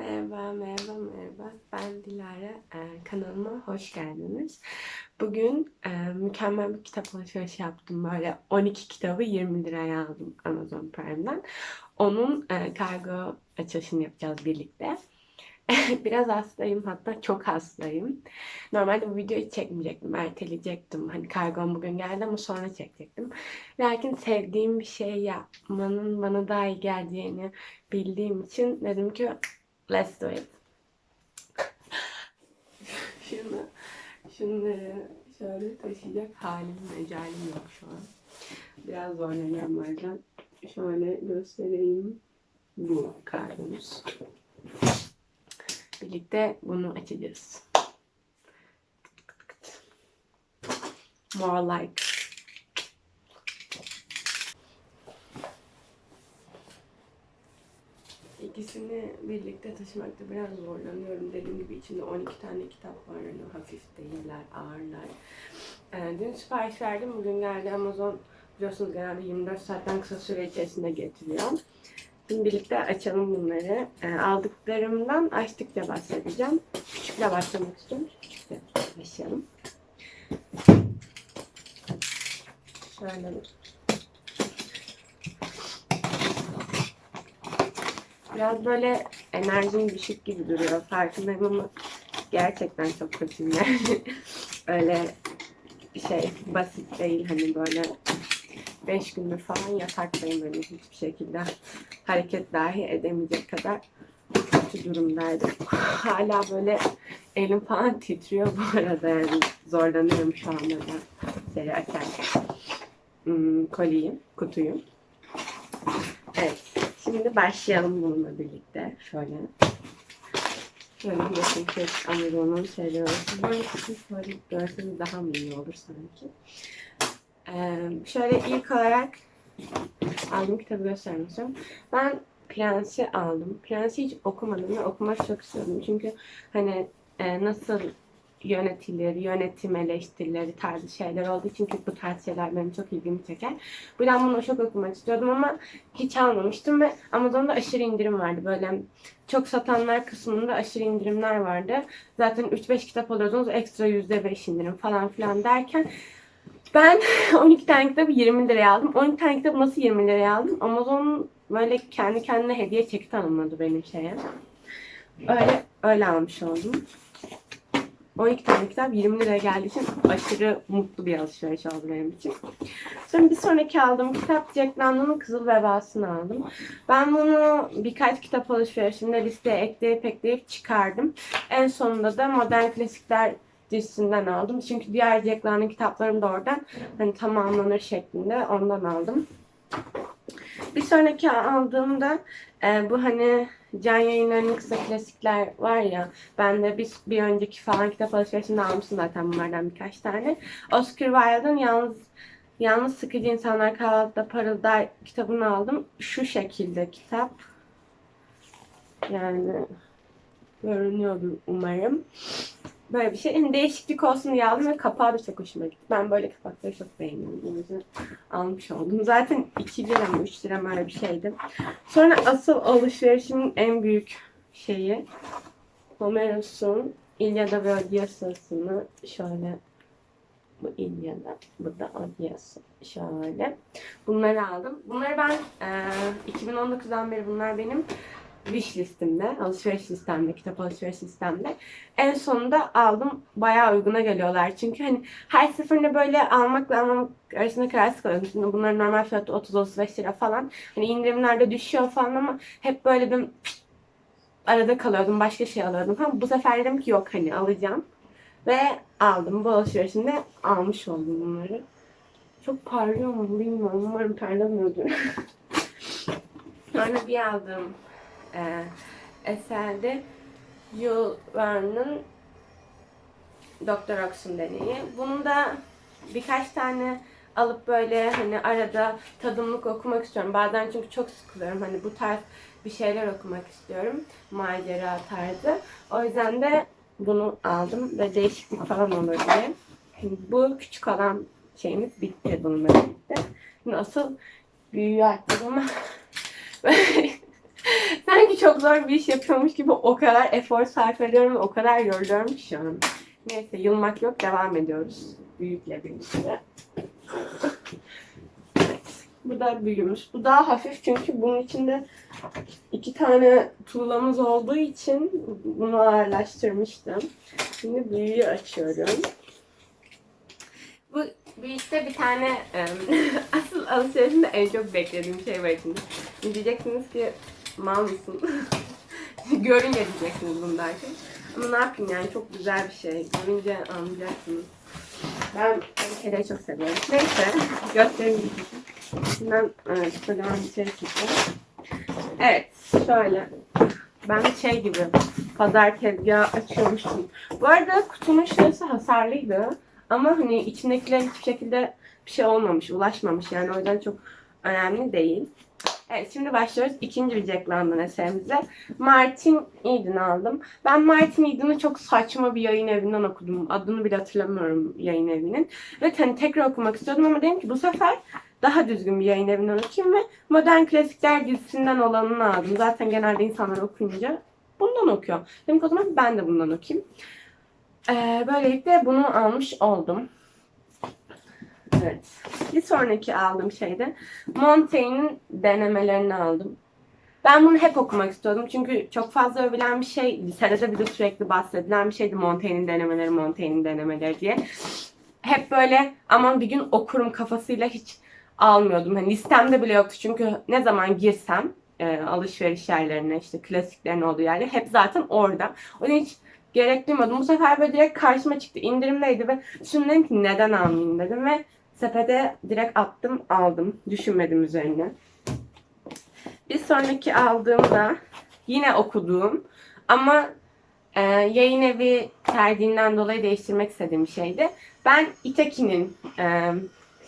Merhaba, merhaba, merhaba. Ben Dilara. Ee, kanalıma hoş geldiniz. Bugün e, mükemmel bir kitap alışverişi yaptım. Böyle 12 kitabı 20 liraya aldım Amazon Prime'den. Onun e, kargo açılışını yapacağız birlikte. Biraz hastayım hatta çok hastayım. Normalde bu videoyu çekmeyecektim, erteleyecektim. Hani kargom bugün geldi ama sonra çekecektim. Lakin sevdiğim bir şey yapmanın bana daha iyi geleceğini bildiğim için dedim ki let's do it. Şunu, şunları şöyle taşıyacak halim, mecalim yok şu an. Biraz zorlanıyorum o yüzden. Şöyle göstereyim. Bu kargomuz. Birlikte bunu açacağız. More like. İkisini birlikte taşımakta biraz zorlanıyorum. Dediğim gibi içinde 12 tane kitap var. Yani hafif değiller, ağırlar. Ee, dün sipariş verdim. Bugün geldi Amazon. Biliyorsunuz genelde 24 saatten kısa süre içerisinde getiriyor. Şimdi birlikte açalım bunları. Ee, aldıklarımdan açtıkça bahsedeceğim. Küçükle başlamak istiyorum. Küçükle başlayalım. Şöyle bir Biraz böyle enerjim düşük gibi duruyor. Farkındayım ama gerçekten çok kötüyüm yani. Öyle şey basit değil hani böyle 5 gündür falan yataktayım hani hiçbir şekilde hareket dahi edemeyecek kadar kötü durumdaydım. Hala böyle elim falan titriyor bu arada yani zorlanıyorum şu anda da seri açarken. Hmm, koliyi, kutuyu. Şimdi başlayalım bununla birlikte. Şöyle. Şöyle bir yapışık Amazon'un şeyleri. Böyle kutuyu şöyle görseniz daha mı iyi olur sanki. Ee, şöyle ilk olarak aldığım kitabı göstermek istiyorum. Ben Prens'i aldım. Prens'i hiç okumadım ve okumak çok istiyordum. Çünkü hani e, nasıl yönetilir, yönetim eleştirileri tarzı şeyler olduğu için çünkü bu tarz şeyler benim çok ilgimi çeker. Bu yüzden bunu çok okumak istiyordum ama hiç almamıştım ve Amazon'da aşırı indirim vardı. Böyle çok satanlar kısmında aşırı indirimler vardı. Zaten 3-5 kitap alıyordunuz ekstra %5 indirim falan filan derken ben 12 tane kitabı 20 liraya aldım. 12 tane kitabı nasıl 20 liraya aldım? Amazon böyle kendi kendine hediye çeki tanımladı benim şeye. Öyle öyle almış oldum. 12 tane kitap 20 liraya geldiği için aşırı mutlu bir alışveriş oldu benim için. Sonra bir sonraki aldığım kitap Jack London'un Kızıl Vebası'nı aldım. Ben bunu birkaç kitap alışverişinde listeye ekleyip ekleyip çıkardım. En sonunda da Modern Klasikler dizisinden aldım. Çünkü diğer Jack London kitaplarım da oradan hani tamamlanır şeklinde ondan aldım. Bir sonraki aldığımda e, bu hani Can Yayınları'nın kısa klasikler var ya. Ben de bir, bir önceki falan kitap alışverişinde almıştım zaten bunlardan birkaç tane. Oscar Wilde'ın Yalnız Yalnız Sıkıcı İnsanlar Kahvaltıda Parıldar kitabını aldım. Şu şekilde kitap. Yani görünüyordur umarım. Böyle bir şey. Yani değişiklik olsun diye aldım ve kapağı da çok hoşuma gitti. Ben böyle kapakları çok beğeniyorum. O yüzden almış oldum. Zaten 2 lira mı 3 lira mı öyle bir şeydi. Sonra asıl alışverişimin en büyük şeyi Homeros'un İlyada ve Odysseya'sını şöyle bu İlyada, bu da Odyssey. Şöyle. Bunları aldım. Bunları ben e, 2019'dan beri bunlar benim wish listemde, alışveriş listemde, kitap alışveriş listemde. En sonunda aldım. Bayağı uyguna geliyorlar. Çünkü hani her seferinde böyle almakla almamak arasında kararsız kalıyorum. Şimdi bunların normal fiyatı 30-35 lira falan. Hani indirimlerde düşüyor falan ama hep böyle bir arada kalıyordum. Başka şey alıyordum falan. Bu sefer dedim ki yok hani alacağım. Ve aldım. Bu alışverişinde almış oldum bunları. Çok parlıyor mu bilmiyorum. Umarım parlamıyordur. Sonra bir aldığım e, eserde Jules Verne'ın Doktor Ox'un deneyi. Bunu da birkaç tane alıp böyle hani arada tadımlık okumak istiyorum. Bazen çünkü çok sıkılıyorum. Hani bu tarz bir şeyler okumak istiyorum. Macera tarzı. O yüzden de bunu aldım ve değişiklik falan olur diye. Bu küçük olan şeyimiz bitti bununla birlikte. Şimdi asıl büyüğü arttırdım ama Sanki çok zor bir iş yapıyormuş gibi o kadar efor sarf ediyorum o kadar yoruluyorum şu an. Neyse yılmak yok devam ediyoruz. Büyükle birlikte. Bu da büyümüş. Bu daha hafif çünkü bunun içinde iki tane tuğlamız olduğu için bunu ağırlaştırmıştım. Şimdi büyüğü açıyorum. Bu büyükte bir tane asıl alışverişimde en çok beklediğim şey var içinde. Diyeceksiniz ki mal mısın? Görünce diyeceksiniz bunu derken. Ama ne yapayım yani çok güzel bir şey. Görünce anlayacaksınız. Ben kediyi çok seviyorum. Neyse göstereyim. Şimdiden evet, kocaman bir şey çıktı. Evet şöyle. Ben şey gibi pazar tezgahı açıyormuşum. Bu arada kutunun şurası hasarlıydı. Ama hani içindekiler hiçbir şekilde bir şey olmamış, ulaşmamış. Yani o yüzden çok önemli değil. Evet şimdi başlıyoruz ikinci bir Jack London eserimize. Martin Eden aldım. Ben Martin Eden'ı çok saçma bir yayın evinden okudum. Adını bile hatırlamıyorum yayın evinin. Ve hani tekrar okumak istiyordum ama dedim ki bu sefer daha düzgün bir yayın evinden okuyayım ve Modern Klasikler dizisinden olanını aldım. Zaten genelde insanlar okuyunca bundan okuyor. Dedim ki o zaman ben de bundan okuyayım. Ee, böylelikle bunu almış oldum. Evet. Bir sonraki aldığım şey de Montaigne'in denemelerini aldım. Ben bunu hep okumak istiyordum çünkü çok fazla övülen bir şey, lisede de sürekli bahsedilen bir şeydi Montaigne'in denemeleri, Montaigne'in denemeleri diye. Hep böyle aman bir gün okurum kafasıyla hiç almıyordum. Hani listemde bile yoktu çünkü ne zaman girsem e, alışveriş yerlerine işte klasiklerin olduğu yerler hep zaten orada. O yüzden hiç gerek duymadım. Bu sefer böyle direkt karşıma çıktı. İndirimdeydi ve şimdi dedim ki neden almayayım dedim ve sepete direkt attım aldım. Düşünmedim üzerine. Bir sonraki aldığımda yine okuduğum ama e, yayın evi tercihinden dolayı değiştirmek istediğim şeydi. Ben Itaki'nin e,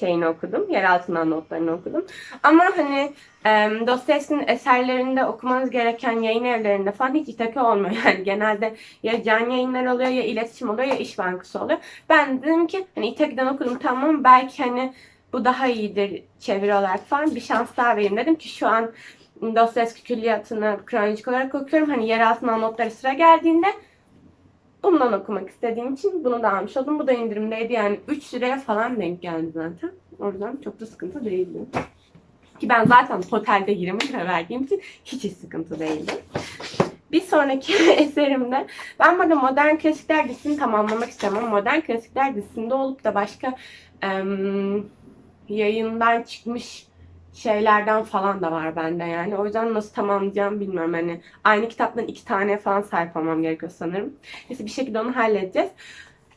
şeyini okudum. Yer altından notlarını okudum. Ama hani e, Dostoyevski'nin eserlerinde okumanız gereken yayın evlerinde falan hiç itaki olmuyor. Yani genelde ya can yayınlar oluyor ya iletişim oluyor ya iş bankası oluyor. Ben dedim ki hani İtaki'den okudum tamam belki hani bu daha iyidir çeviri olarak falan bir şans daha vereyim dedim ki şu an Dostoyevski külliyatını kronolojik olarak okuyorum. Hani yer altından notları sıra geldiğinde bundan okumak istediğim için bunu da almış oldum. Bu da indirimdeydi yani 3 liraya falan denk geldi zaten. O yüzden çok da sıkıntı değildi. Ki ben zaten totalde 20 lira verdiğim için hiç hiç sıkıntı değildi. Bir sonraki eserimde ben burada modern klasikler dizisini tamamlamak istiyorum ama modern klasikler dizisinde olup da başka em, yayından çıkmış şeylerden falan da var bende yani. O yüzden nasıl tamamlayacağım bilmiyorum. Hani aynı kitaptan iki tane falan sayfamam gerekiyor sanırım. Neyse bir şekilde onu halledeceğiz.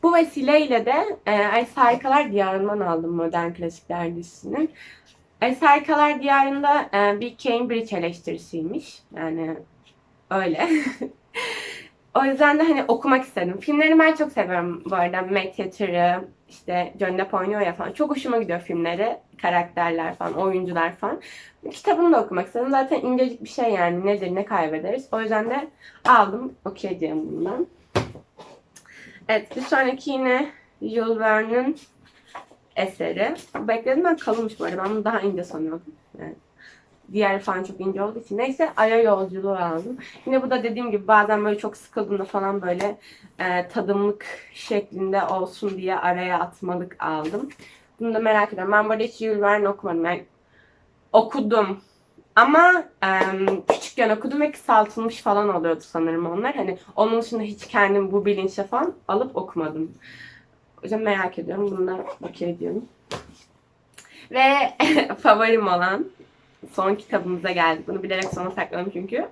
Bu vesileyle de e, Harikalar Diyarı'ndan aldım Modern dizisinin. Alice Harikalar Diyarı'nda e, bir Cambridge eleştirisiymiş. Yani öyle. o yüzden de hani okumak istedim. Filmleri ben çok seviyorum bu arada. Matt Theater'ı, işte Johnny Depp oynuyor ya falan. Çok hoşuma gidiyor filmleri. Karakterler falan, oyuncular falan. Kitabını da okumak istedim. Zaten incecik bir şey yani. Nedir ne kaybederiz. O yüzden de aldım. Okuyacağım bundan. Evet bir sonraki yine Jules Verne'in eseri. Bekledim ben kalınmış bu arada. Ben bunu daha ince sanıyordum. Yani diğer falan çok ince olduğu için. Neyse Ay'a yolculuğu aldım. Yine bu da dediğim gibi bazen böyle çok sıkıldığımda falan böyle e, tadımlık şeklinde olsun diye araya atmalık aldım. Bunu da merak ediyorum. Ben burada hiç Jules Verne okumadım. Yani okudum. Ama e, küçükken okudum ve kısaltılmış falan oluyordu sanırım onlar. Hani onun dışında hiç kendim bu bilinçle falan alıp okumadım. O yüzden merak ediyorum. Bunu da okey ediyorum. Ve favorim olan son kitabımıza geldik. Bunu bilerek sona sakladım çünkü.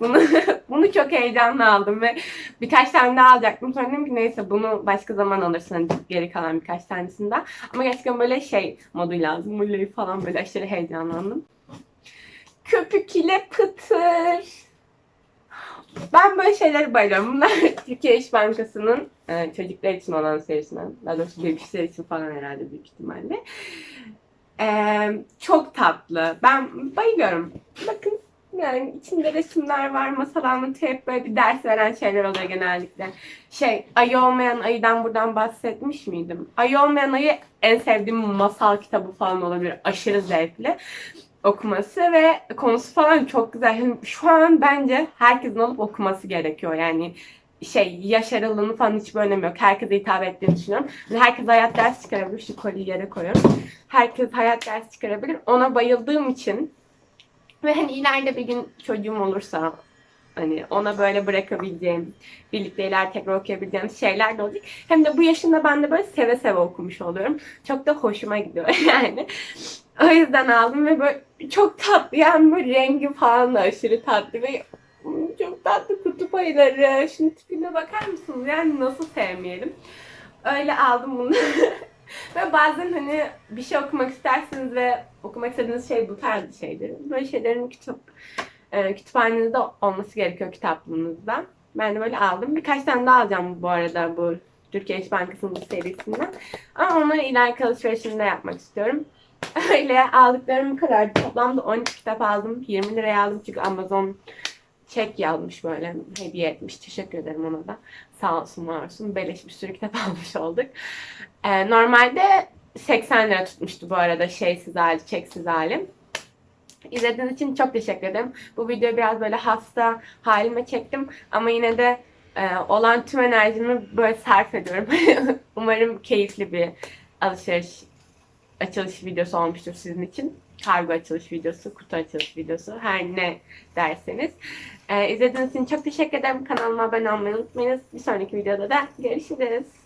Bunu bunu çok heyecanla aldım ve birkaç tane daha alacaktım. Sonra dedim ki neyse bunu başka zaman alırsın geri kalan birkaç tanesini daha. Ama gerçekten böyle şey moduyla aldım. Mulla'yı falan böyle aşırı heyecanlandım. Köpük ile pıtır. Ben böyle şeylere bayılıyorum. Bunlar Türkiye İş Bankası'nın e, çocuklar için olan serisinden. Daha doğrusu bebişler için falan herhalde büyük ihtimalle. E, çok tatlı. Ben bayılıyorum. Bakın yani içinde resimler var, masal anlatıyor. Hep böyle bir ders veren şeyler oluyor genellikle. Şey, Ayı Olmayan Ayı'dan buradan bahsetmiş miydim? Ayı Olmayan Ayı en sevdiğim masal kitabı falan olabilir. Aşırı zevkli. okuması ve konusu falan çok güzel. Yani şu an bence herkesin alıp okuması gerekiyor. Yani şey yaş aralığını falan hiçbir önemi yok. Herkese hitap ettiğini düşünüyorum. Yani herkes hayat dersi çıkarabilir. Şu koliyi yere koyuyorum. Herkes hayat dersi çıkarabilir. Ona bayıldığım için ve hani ileride bir gün çocuğum olursa hani ona böyle bırakabileceğim, birlikte ileride tekrar okuyabileceğim şeyler de olacak. Hem de bu yaşımda ben de böyle seve seve okumuş oluyorum. Çok da hoşuma gidiyor yani. O yüzden aldım ve böyle çok tatlı yani böyle rengi falan da aşırı tatlı ve çok tatlı kutup ayıları. Şimdi tipine bakar mısınız? Yani nasıl sevmeyelim. Öyle aldım bunu. ve bazen hani bir şey okumak istersiniz ve okumak istediğiniz şey bu tarz şeydir. Böyle şeylerin kitap e, kütüphanenizde olması gerekiyor kitaplığınızda. Ben de böyle aldım. Birkaç tane daha alacağım bu arada bu Türkiye İş Bankası'nın serisinden. Ama onları ileriki alışverişimde yapmak istiyorum. Öyle aldıklarım kadar. Toplamda 12 kitap aldım. 20 liraya aldım çünkü Amazon çek yazmış böyle hediye etmiş. Teşekkür ederim ona da. Sağ olsun var olsun. Beleş bir sürü kitap almış olduk. Ee, normalde 80 lira tutmuştu bu arada şeysiz hali, çeksiz hali. İzlediğiniz için çok teşekkür ederim. Bu videoyu biraz böyle hasta halime çektim ama yine de e, olan tüm enerjimi böyle sarf ediyorum. Umarım keyifli bir alışveriş açılış videosu olmuştur sizin için. Kargo açılış videosu, kutu açılış videosu, her ne derseniz. Ee, izlediğiniz için çok teşekkür ederim. Kanalıma abone olmayı unutmayınız. Bir sonraki videoda da görüşürüz.